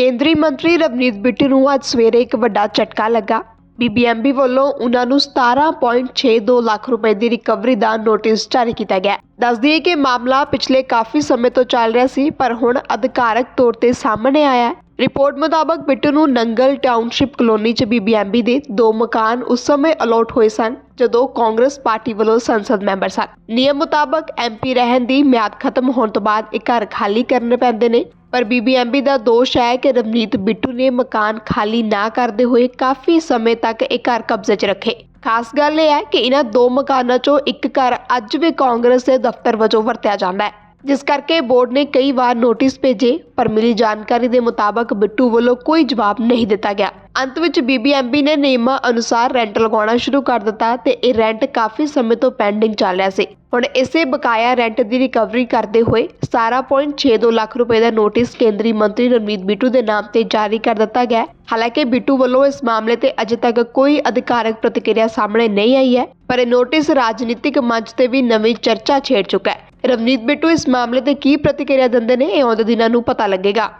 ਕੇਂਦਰੀ ਮੰਤਰੀ ਰਵਨੀਤ ਬਿੱਟੂ ਨੂੰ ਅੱਜ ਸਵੇਰੇ ਇੱਕ ਵੱਡਾ ਝਟਕਾ ਲੱਗਾ। ਬੀਬੀਐਮਬੀ ਵੱਲੋਂ ਉਹਨਾਂ ਨੂੰ 17.62 ਲੱਖ ਰੁਪਏ ਦੀ ਰਿਕਵਰੀ ਦਾ ਨੋਟਿਸ ਜਾਰੀ ਕੀਤਾ ਗਿਆ। ਦੱਸ ਦਈਏ ਕਿ ਮਾਮਲਾ ਪਿਛਲੇ ਕਾਫੀ ਸਮੇਂ ਤੋਂ ਚੱਲ ਰਿਹਾ ਸੀ, ਪਰ ਹੁਣ ਅਧਿਕਾਰਕ ਤੌਰ ਤੇ ਸਾਹਮਣੇ ਆਇਆ ਰਿਪੋਰਟ ਮੁਤਾਬਕ ਬਿੱਟੂ ਨੂੰ ਨੰਗਲ ਟਾਊਨਸ਼ਿਪ ਕਲੋਨੀ 'ਚ ਬੀਬੀਐਮਬੀ ਦੇ ਦੋ ਮਕਾਨ ਉਸ ਸਮੇਂ ਅਲੋਟ ਹੋਏ ਸਨ, ਜਦੋਂ ਕਾਂਗਰਸ ਪਾਰਟੀ ਵੱਲੋਂ ਸੰਸਦ ਮੈਂਬਰ ਸਨ। ਨਿਯਮ ਮੁਤਾਬਕ ਐਮਪੀ ਰਹਿਣ ਦੀ ਮਿਆਦ ਖਤਮ ਹੋਣ ਤੋਂ ਬਾਅਦ ਇਹ ਘਰ ਖਾਲੀ ਕਰਨੇ ਪੈਂਦੇ ਨੇ। ਪਰ ਬੀਬੀਐਮਬੀ ਦਾ ਦੋਸ਼ ਹੈ ਕਿ ਰਵਨੀਤ ਬਿੱਟੂ ਨੇ ਮਕਾਨ ਖਾਲੀ ਨਾ ਕਰਦੇ ਹੋਏ ਕਾਫੀ ਸਮੇਂ ਤੱਕ ਇਹ ਘਰ ਕਬਜ਼ੇ 'ਚ ਰੱਖੇ। ਖਾਸ ਗੱਲ ਇਹ ਹੈ ਕਿ ਇਹਨਾਂ ਦੋ ਮਕਾਨਾਂ 'ਚੋਂ ਇੱਕ ਘਰ ਅੱਜ ਵੀ ਕਾਂਗਰਸ ਦੇ ਦਫ਼ਤਰ ਵਜੋਂ ਵਰਤਿਆ ਜਾਂਦਾ ਹੈ। ਜਿਸ ਕਰਕੇ ਬੋਰਡ ਨੇ ਕਈ ਵਾਰ ਨੋਟਿਸ ਭੇਜੇ, ਪਰ ਮਿਲੀ ਜਾਣਕਾਰੀ ਦੇ ਮੁਤਾਬਕ ਬਿੱਟੂ ਵੱਲੋਂ ਕੋਈ ਜਵਾਬ ਨਹੀਂ ਦਿੱਤਾ ਗਿਆ। ਅੰਤ ਵਿੱਚ ਬੀਬੀਐਮਬੀ ਨੇ ਨਿਯਮਾਂ ਅਨੁਸਾਰ ਰੈਂਟ ਲਗਾਉਣਾ ਸ਼ੁਰੂ ਕਰ ਦਿੱਤਾ ਤੇ ਇਹ ਰੈਂਟ ਕਾਫੀ ਸਮੇਂ ਤੋਂ ਪੈਂਡਿੰਗ ਚੱਲ ਰਿਹਾ ਸੀ। ਹੁਣ ਇਸੇ ਬਕਾਇਆ ਰੈਂਟ ਦੀ ਰਿਕਵਰੀ ਕਰਦੇ ਹੋਏ 17.62 ਲੱਖ ਰੁਪਏ ਦਾ ਨੋਟਿਸ ਕੇਂਦਰੀ ਮੰਤਰੀ ਰਣਜੀਤ ਬਿੱਟੂ ਦੇ ਨਾਮ ਤੇ ਜਾਰੀ ਕਰ ਦਿੱਤਾ ਗਿਆ ਹਾਲਾਂਕਿ ਬਿੱਟੂ ਵੱਲੋਂ ਇਸ ਮਾਮਲੇ ਤੇ ਅਜੇ ਤੱਕ ਕੋਈ ਅਧਿਕਾਰਕ ਪ੍ਰਤੀਕਿਰਿਆ ਸਾਹਮਣੇ ਨਹੀਂ ਆਈ ਹੈ, ਪਰ ਇਹ ਨੋਟਿਸ ਰਾਜਨੀਤਿਕ ਮੰਚ ਤੇ ਵੀ ਨਵੀਂ ਚਰਚਾ ਛੇੜ ਚੁੱਕਾ ਹੈ। ਰਵਨੀਤ ਬਿੱਟੂ ਇਸ ਮਾਮਲੇ ਤੇ ਕੀ ਪ੍ਰਤੀਕਿਰਿਆ ਦਿੰਦੇ ਨੇ ਇਹ ਆਉਂਦੇ ਦਿਨਾਂ ਨੂੰ ਪਤਾ ਲੱਗੇਗਾ।